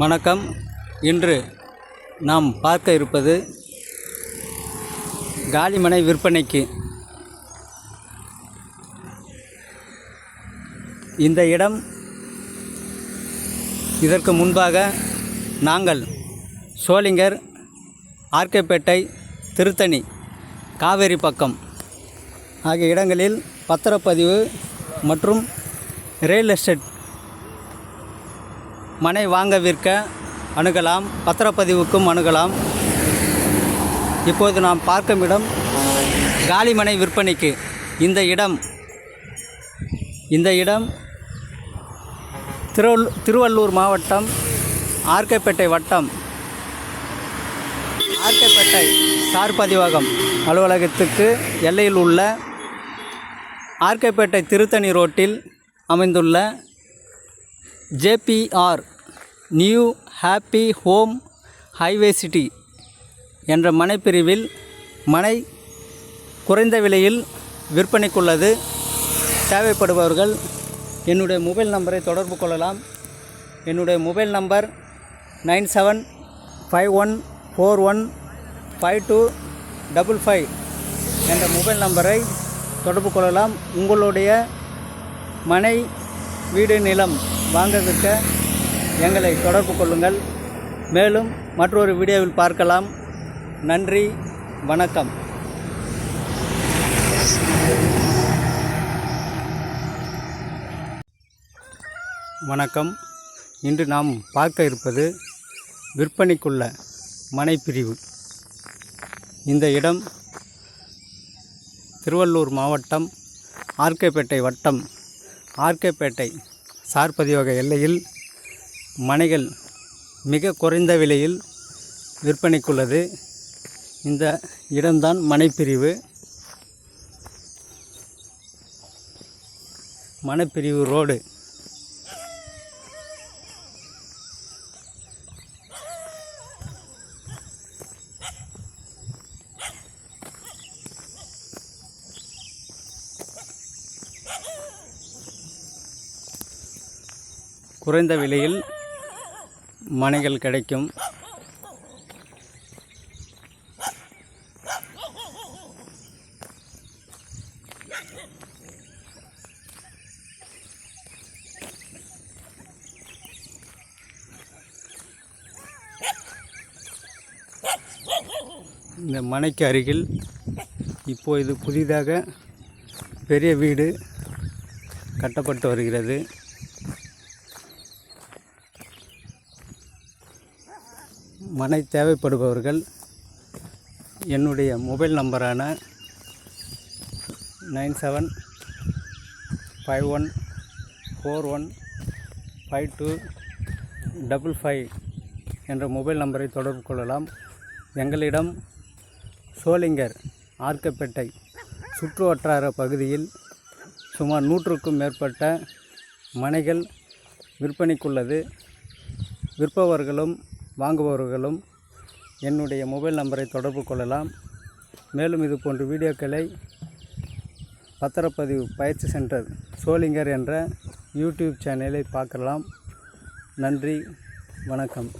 வணக்கம். இன்று நாம் பார்க்க இருப்பது காலிமனை விற்பனைக்கு. இந்த இடம் இதற்கு முன்பாக நாங்கள் சோளிங்கர் ஆர்கேப்பேட்டை திருத்தணி காவேரி பக்கம் ஆகிய இடங்களில் பத்திரப்பதிவு மற்றும் ரியல் எஸ்டேட் மனை வாங்க விற்க அணுகலாம் பத்திரப்பதிவுக்கும் அணுகலாம். இப்போது நாம் பார்க்கும் இடம் காலிமனை விற்பனைக்கு. இந்த இடம் இந்த இடம் திருவள்ளு திருவள்ளூர் மாவட்டம் ஆர்கேப்பேட்டை வட்டம். ஆர்கேப்பேட்டை சார் பதிவகம் அலுவலகத்துக்கு எல்லையில் உள்ள ஆர்கேப்பேட்டை திருத்தணி ரோட்டில் அமைந்துள்ள JPR new happy home highway city என்ற மனைப்பிரிவில் மனை குறைந்த விலையில் விற்பனைக்குள்ளது. தேவைப்படுபவர்கள் என்னுடைய மொபைல் நம்பரை தொடர்பு கொள்ளலாம். என்னுடைய mobile number nine seven five one four one five two double five என்ற மொபைல் நம்பரை தொடர்பு கொள்ளலாம். உங்களுடைய மனை வீடு நிலம் வாங்க விற்க எங்களை தொடர்பு கொள்ளுங்கள். மேலும் மற்றொரு வீடியோவில் பார்க்கலாம். நன்றி வணக்கம். வணக்கம். இன்று நாம் பார்க்க இருப்பது விற்பனைக்குள்ள மனைப்பிரிவு. இந்த இடம் திருவள்ளூர் மாவட்டம் ஆர்கேப்பேட்டை வட்டம் ஆர்கேப்பேட்டை சார்பதியோக எல்லையில் மனைகள் மிக குறைந்த விலையில் விற்பனைக்குள்ளது. இந்த இடம்தான் மனைப்பிரிவு. மனைப்பிரிவு ரோடு. குறைந்த விலையில் மனைகள் கிடைக்கும். இந்த மனைக்கு அருகில் இப்போது புதிதாக பெரிய வீடு கட்டப்பட்டு வருகிறது. மனை தேவைப்படுபவர்கள் என்னுடைய mobile நம்பரான nine seven five one four one five two double five என்ற மொபைல் நம்பரை தொடர்பு கொள்ளலாம். எங்களிடம் சோளிங்கர் ஆர்க்கப்பேட்டை சுற்று வட்டார பகுதியில் சுமார் நூற்றுக்கும் மேற்பட்ட மனைகள் விற்பனைக்குள்ளது. விற்பவர்களும் வாங்குபவர்களும் என்னுடைய மொபைல் நம்பரை தொடர்பு கொள்ளலாம். மேலும் இது போன்ற வீடியோக்களை பத்திரப்பதிவு பயிற்சி சென்டர் சோளிங்கர் என்ற யூடியூப் சேனலை பார்க்கலாம். நன்றி வணக்கம்.